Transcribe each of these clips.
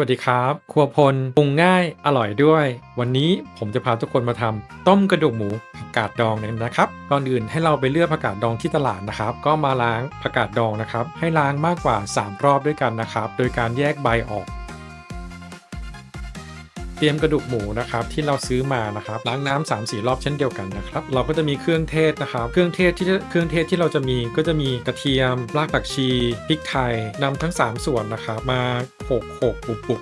สวัสดีครับ ครัวพลปรุงง่ายอร่อยด้วย วันนี้ผมจะพาทุกคนมาทำต้มกระดูกหมูผักกาดดองนนะครับ ก่อนอื่นให้เราไปเลือกผักกาดดองที่ตลาดนะครับ ก็มาล้างผักกาดดองนะครับ ให้ล้างมากกว่า 3 รอบด้วยกันนะครับ โดยการแยกใบออก เตรียมกระดูกหมูนะครับที่เราซื้อมานะครับล้างน้ำสามสี่รอบเช่นเดียวกันนะครับเราก็จะมีเครื่องเทศนะครับ เครื่องเทศที่เครื่องเทศที่เราจะมีก็จะมีกระเทียมรากผักชีพริกไทยนำทั้ง 3 ส่วนนะครับมาโขกโขกปุบปุบ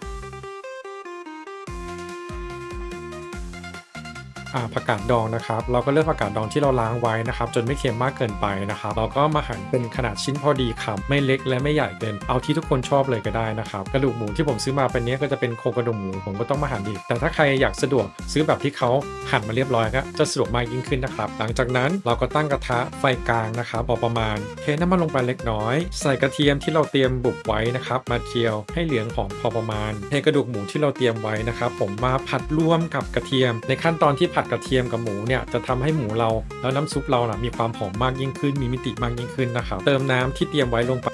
ผักกาดดองนะครับ เราก็เลือกผักกาดดองที่เราล้างไว้นะครับ จนไม่เค็มมากเกินไปนะครับ เราก็มาหั่นเป็นขนาดชิ้นพอดีคำไม่เล็กและไม่ใหญ่เกิน เอาที่ทุกคนชอบเลยก็ได้นะครับ กระดูกหมูที่ผมซื้อมาเป็นนี้ก็จะเป็นโครงกระดูกหมูผมก็ต้องมาหั่นอีก แต่ถ้าใครอยากสะดวกซื้อแบบที่เขาหั่นมาเรียบร้อยก็จะสะดวกมากยิ่งขึ้นนะครับ หลังจากนั้นเราก็ตั้งกระทะไฟกลางนะครับพอประมาณเทน้ำมันลงไปเล็กน้อย ใส่กระเทียมที่เราเตรียมบุบไว้นะครับ มาเจียวให้เหลืองหอมพอประมาณเทกระดูกหมูที่เราเตรียมไว้นะครับ ผมมาผัดร่วมกับกระเทียม ในขั้นตอนที่ผัดกระเทียมกับหมูเนี่ยจะทำให้หมูเรา แล้วน้ำซุปเรานะมีความหอมมากยิ่งขึ้น มีมิติมากยิ่งขึ้นนะครับเติมน้ำที่เตรียมไว้ลงไป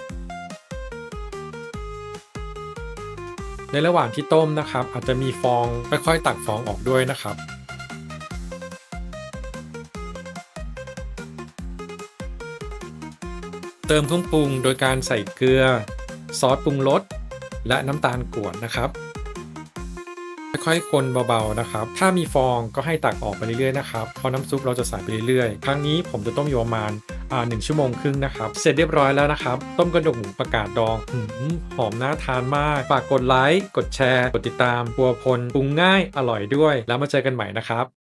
ในระหว่างที่ต้มนะครับ อาจจะมีฟองค่อยๆตักฟองออกด้วยนะครับเติมเครื่องปรุงโดยการใส่เกลือ ซอสปรุงรสและน้ำตาลกวนนะครับ ค่อยๆคนเบาๆนะครับ ถ้ามีฟองก็ให้ตักออกไปเรื่อยๆนะครับ เพราะน้ำซุปเราจะใส่ไปเรื่อยๆ ครั้งนี้ผมจะต้มอยู่ประมาณอ่าหนึ่งชั่วโมงครึ่งนะครับ เสร็จเรียบร้อยแล้วนะครับ ต้มกระดูกหมูประกาศดองหืมหอมน่าทานมาก ฝากกดไลค์ กดแชร์ กดติดตามบัวพลปรุงง่าย อร่อยด้วย แล้วมาเจอกันใหม่นะครับ